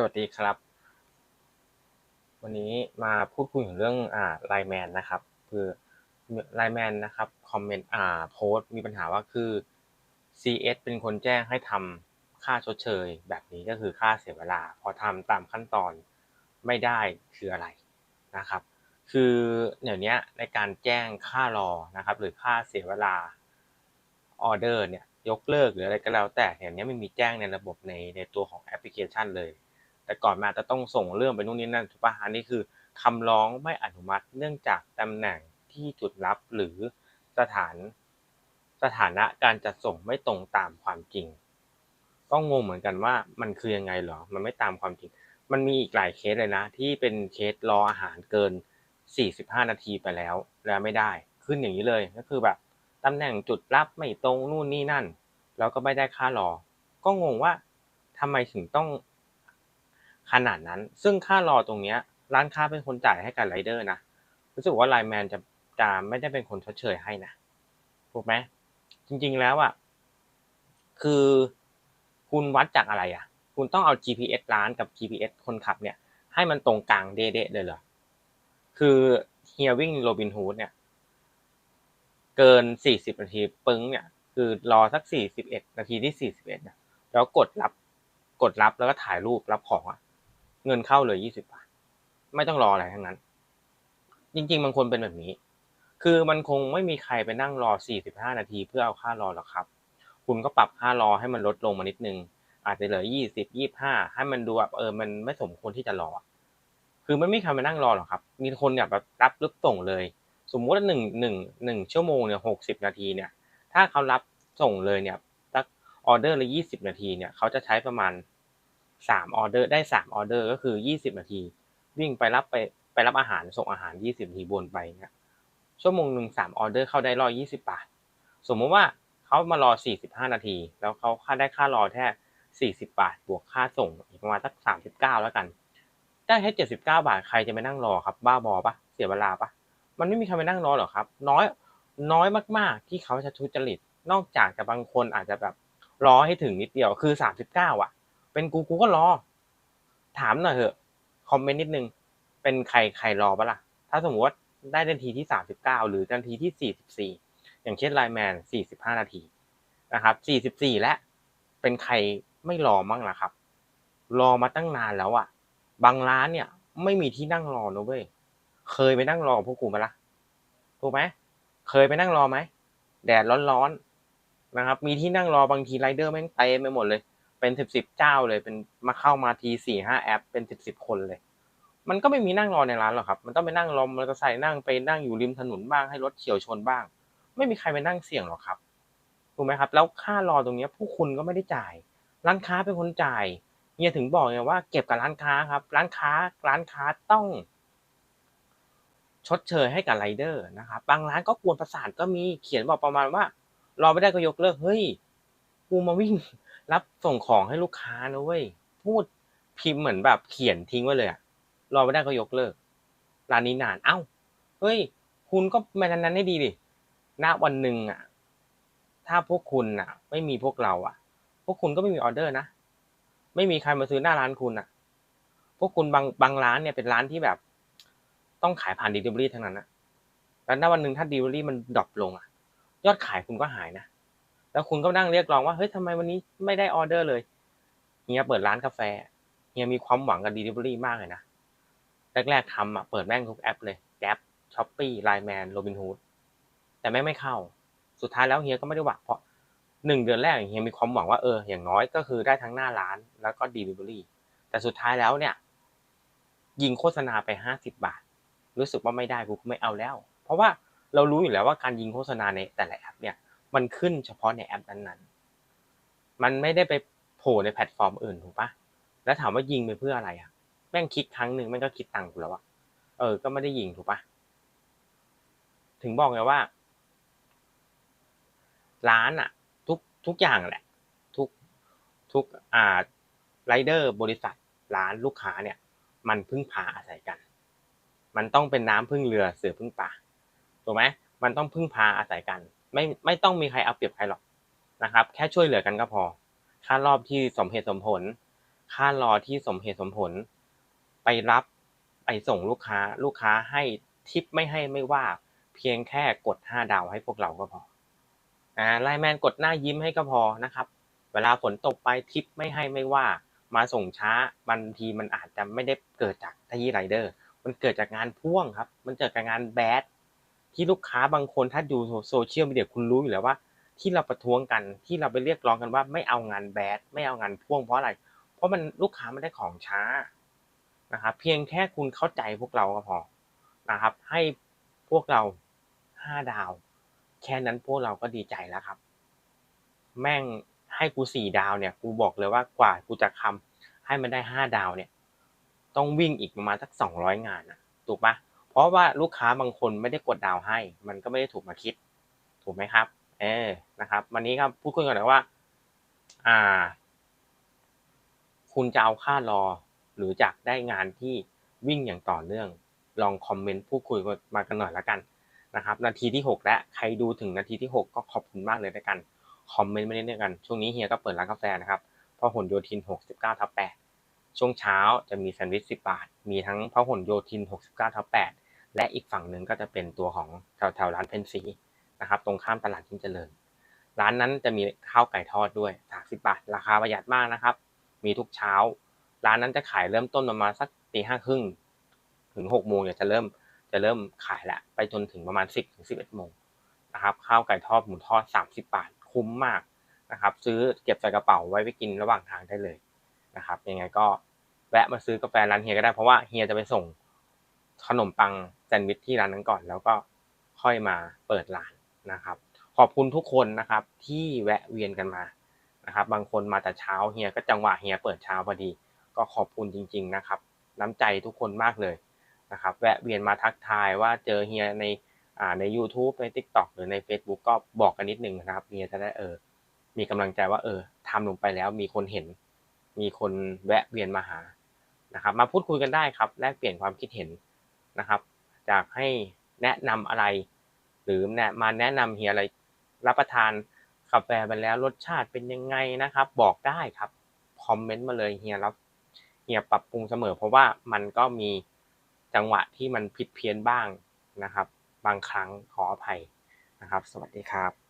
สวัสดีครับ วันนี้มาพูดคุยถึงเรื่องอ่าไลแมนนะครับ คือไลแมนนะครับคอมเมนต์อ่าโพสต์มีปัญหาว่าคือ CS เป็นคนแจ้งให้ทำค่าชดเชย แบบนี้ก็คือค่าเสียเวลา พอทำตามขั้นตอนไม่ได้คืออะไรนะครับ คือเดี๋ยวนี้ในการแจ้งค่ารอนะครับ หรือค่าเสียเวลาออเดอร์เนี่ยยกเลิกหรืออะไรก็แล้วแต่เดี๋ยวนี้ไม่มีแจ้งในระบบในในตัวของแอปพลิเคชันเลย แต่ก่อนมาจะต้องส่งเรื่องไปนู่นนี่นั่นถูกปะอันนี้คือคำร้องไม่อนุมัติเนื่องจากตำแหน่งที่จุดรับหรือสถานสถานะการจัดส่งไม่ตรงตามความจริง ก็งงเหมือนกันว่ามันคือยังไงเหรอ มันไม่ตามความจริง มันมีอีกหลายเคสเลยนะ ที่เป็นเคสรออาหารเกิน 45 นาทีไปแล้ว แล้วไม่ได้ขึ้นอย่างนี้เลยก็คือแบบตำแหน่งจุดรับไม่ตรงนู่นนี่นั่น แล้วก็ไม่ได้ค่ารอ ก็งงว่าทำไมถึงต้อง ขนาดนั้น ซึ่งค่ารอตรงเนี้ยร้านค้าเป็นคนจ่ายให้กับไรเดอร์นะรู้สึกว่าไลแมนจะจะไม่ได้เป็นคนชดเชยให้นะถูกไหมจริงๆแล้วอะคือคุณวัดจากอะไรอะ คุณต้องเอา GPS ร้านกับ GPS คนขับเนี่ย ให้มันตรงกลางเด๊ะเลยเหรอคือเฮียวิ่งโรบินฮูดเนี่ย เกิน40นาทีปึ้งเนี่ย คือรอสัก41นาทีที่41เนี่ยแล้วกดรับกดรับแล้วก็ถ่ายรูปรับของอะ เงินเข้าเลย20บาท ไม่ต้องรออะไรทั้งนั้น จริงๆมันควรเป็นแบบนี้ คือมันคงไม่มีใครไปนั่งรอ45นาทีเพื่อเอาค่ารอหรอกครับ คุณก็ปรับค่ารอให้มันลดลงมานิดนึง อาจจะเหลือ20 25ให้มันดูแบบเออมันไม่สมควรที่จะรอ คือไม่มีใครมานั่งรอหรอกครับ มีคนแบบรับรึบส่งเลย สมมุติว่าหนึ่งหนึ่งหนึ่งชั่วโมงเนี่ยหกสิบนาทีเนี่ย ถ้าเขารับส่งเลยเนี่ยสักออเดอร์ละยี่สิบนาทีเนี่ยเขาจะใช้ประมาณ สามออเดอร์ได้สามออเดอร์ก็คือยี่สิบนาที วิ่งไปรับไปไปรับอาหารส่งอาหารยี่สิบนาทีวนไปเนี่ยชั่วโมงหนึ่งสามออเดอร์เข้าได้ร้อยยี่สิบบาท สมมุติว่าเขามารอสี่สิบห้านาที แล้วเขาค่าได้ค่ารอแค่สี่สิบบาท บวกค่าส่งอีกประมาณสักสามสิบเก้าแล้วกัน ได้แค่เจ็ดสิบเก้าบาทใครจะไปนั่งรอครับ บ้าบอปะเสียเวลาปะมันไม่มีใครไปนั่งรอหรอกครับ น้อยน้อยมากๆที่เขาจะทุจริตนอกจากจะบางคนอาจจะแบบรอให้ถึงนิดเดียวคือสามสิบเก้าอะ เป็นกูกูก็รอ ถามหน่อยเถอะ คอมเมนต์นิดนึง เป็นใครใครรอปะล่ะ ถ้าสมมติว่าได้นาทีที่สามสิบเก้าหรือนาทีที่สี่สิบสี่อย่างเช่นไลแมนสี่สิบห้านาทีนะครับสี่สิบสี่และ เป็นใครไม่รอมั่งล่ะครับ รอมาตั้งนานแล้วอะ บางร้านเนี่ย ไม่มีที่นั่งรอนะเว้ย เคยไปนั่งรอพวกกูไหมล่ะถูกไหม เคยไปนั่งรอไหม แดดร้อนๆนะครับ มีที่นั่งรอบางทีไรเดอร์แม่งเต็มไปหมดเลย เป็นสิบสิบเจ้าเลยเป็นมาเข้ามาทีสี่ห้าแอป เป็นสิบสิบคนเลย มันก็ไม่มีนั่งรอในร้านหรอกครับ มันต้องไปนั่งรอมอเตอร์ไซค์นั่งไปนั่งอยู่ริมถนนบ้างให้รถเฉียวชนบ้าง ไม่มีใครไปนั่งเสี่ยงหรอกครับถูกไหมครับ แล้วค่ารอตรงนี้ผู้คุณก็ไม่ได้จ่าย ร้านค้าเป็นคนจ่ายเฮียถึงบอกไงว่าเก็บกับร้านค้าครับ ร้านค้าร้านค้าต้อง ชดเชยให้กับไรเดอร์นะครับบางร้านก็กวนประสาทก็มีเขียนบอกประมาณว่า รอไม่ได้ก็ยกเลิกเฮ้ยกูมาวิ่ง รับส่งของให้ลูกค้านะเว้ยพูดพิมพ์เหมือนแบบเขียนทิ้งไว้เลยอะรอไม่ได้ก็ยกเลิกร้านนี้นานเอ้าเฮ้ย คุณก็มานั้นๆให้ดีดิณวันหนึ่งอะถ้าพวกคุณอะไม่มีพวกเราอะพวกคุณก็ไม่มีออเดอร์นะไม่มีใครมาซื้อหน้าร้านคุณอะพวกคุณบางบางร้านเนี่ยเป็นร้านที่แบบ ต้องขายผ่านดีลิเวอรี่ทั้งนั้นนะแล้วณวันหนึ่งถ้าดีลิเวอรี่มันดรอปลงอะยอดขายคุณก็หายนะ แล้วคุณก็นั่งเรียกร้องว่าเฮ้ยทำไมวันนี้ไม่ได้ออเดอร์เลยเฮียเปิดร้านกาแฟเฮียมีความหวังกับดีลิเวอรี่มากเลยนะแรกๆทำอะเปิดแม่งทุกแอปเลยแกร็บช้อปปี้ไลน์แมนโรบินฮูดแต่แม่งไม่เข้า สุดท้ายแล้วเฮียก็ไม่ได้หวังเพราะหนึ่งเดือนแรกเฮียมีความหวังว่าเอออย่างน้อยก็คือได้ทั้งหน้าร้านแล้วก็ดีลิเวอรี่แต่สุดท้ายแล้วเนี่ย ยิงโฆษณาไปห้าสิบบาท รู้สึกว่าไม่ได้กูไม่เอาแล้ว เพราะว่าเรารู้อยู่แล้วว่าการยิงโฆษณาในแต่ละแอปเนี่ย มันขึ้นเฉพาะในแอปนั้นๆ มันไม่ได้ไปโผล่ในแพลตฟอร์มอื่นถูกปะแล้วถามว่ายิงไปเพื่ออะไรอะ แม่งคลิกครั้งหนึ่งแม่งก็คิดตังค์กูแล้วอะเออ ก็ไม่ได้ยิงถูกปะถึงบอกไงว่า ร้านอะทุกทุกอย่างแหละ ทุกทุกอ่าไรเดอร์บริษัทร้านลูกค้าเนี่ย มันพึ่งพาอาศัยกัน มันต้องเป็นน้ำพึ่งเรือเสือพึ่งป่าถูกไหมมันต้องพึ่งพาอาศัยกัน ไม่ไม่ต้องมีใครเอาเปรียบใครหรอกนะครับ แค่ช่วยเหลือกันก็พอ ค่ารอบที่สมเหตุสมผล ค่ารอที่สมเหตุสมผล ไปรับไปส่งลูกค้าลูกค้าให้ทิปไม่ให้ไม่ว่า เพียงแค่กดห้าดาวให้พวกเราก็พออ่าไลแมนกดหน้ายิ้มให้ก็พอนะครับ เวลาฝนตกไปทิปไม่ให้ไม่ว่า มาส่งช้าบางทีมันอาจจะไม่ได้เกิดจากที่ไรเดอร์ มันเกิดจากงานพ่วงครับ มันเกิดจากงานแบด ที่ลูกค้าบางคนถ้าดูโซเชียลมีเดียคุณรู้อยู่แล้วว่า ที่เราประท้วงกันที่เราไปเรียกร้องกันว่าไม่เอางานแบดไม่เอางานพ่วงเพราะอะไร เพราะมันลูกค้าไม่ได้ของช้านะครับเพียงแค่คุณเข้าใจพวกเราก็พอนะครับ ให้พวกเราห้าดาว แค่นั้นพวกเราก็ดีใจแล้วครับ แม่งให้กูสี่ดาวเนี่ย กูบอกเลยว่ากว่ากูจะคำให้มันได้ห้าดาวเนี่ย ต้องวิ่งอีกประมาณสักสองร้อยงานนะถูกปะ ราะว่าลูกค้าบางคนไม่ได้กดดาวให้ มันก็ไม่ได้ถูกมาคิด ถูกไหมครับ เออนะครับ วันนี้ครับพูดคุยกันหน่อยว่า อ่า คุณจะเอาค่ารอ หรือจากได้งานที่วิ่งอย่างต่อเนื่อง ลองคอมเมนต์พูดคุยมากันหน่อยละกันนะครับ นาทีที่หกแล้วใครดูถึงนาทีที่หกก็ขอบคุณมากเลยด้วยกันคอมเมนต์มาเรื่อยๆกัน ช่วงนี้เฮียก็เปิดร้านกาแฟนะครับพหลโยธิน 69ทับ8ช่วงเช้าจะมีแซนด์วิช 10 บาท มีทั้งพหลโยธิน 69ทับ8 และอีกฝั่งหนึ่งก็จะเป็นตัวของแถวๆร้านเพนซีนะครับตรงข้ามตลาดยิ่งเจริญ ร้านนั้นจะมีข้าวไก่ทอดด้วย30บาท ราคาประหยัดมากนะครับ มีทุกเช้า ร้านนั้นจะขายเริ่มต้นประมาณสักตีห้าครึ่งถึงหกโมงเนี่ยจะเริ่มจะเริ่มขายละไปจนถึงประมาณ10ถึง11โมงนะครับข้าวไก่ทอดหมูทอด30บาทคุ้มมากนะครับ ซื้อเก็บใส่กระเป๋าไว้ไปกินระหว่างทางได้เลยนะครับยังไงก็แวะมาซื้อกาแฟร้านเฮียก็ได้เพราะว่าเฮียจะไปส่ง ขนมปังแซนด์วิชที่ร้านนั้นก่อน แล้วก็ค่อยมาเปิดร้านนะครับ ขอบคุณทุกคนนะครับที่แวะเวียนกันมานะครับ บางคนมาแต่เช้าเฮียก็จังหวะเฮียเปิดเช้าพอดี ก็ขอบคุณจริง ๆนะครับ น้ำใจทุกคนมากเลยนะครับ แวะเวียนมาทักทายว่าเจอเฮียในอ่าใน YouTube ใน TikTok หรือใน Facebook ก็บอกกันนิดนึงนะครับเฮียจะได้เออมีกำลังใจว่าเออทำลงไปแล้วมีคนเห็น มีคนแวะเวียนมาหานะครับ มาพูดคุยกันได้ครับแลกเปลี่ยนความคิดเห็น นะครับจากให้แนะนำอะไร หรือแนะมาแนะนำเฮียอะไรรับประทานกาแฟไปแล้วรสชาติเป็นยังไงนะครับ บอกได้ครับคอมเมนต์มาเลยเฮียรับเฮียปรับปรุงเสมอ เพราะว่ามันก็มีจังหวะที่มันผิดเพี้ยนบ้างนะครับ บางครั้งขออภัยนะครับ สวัสดีครับ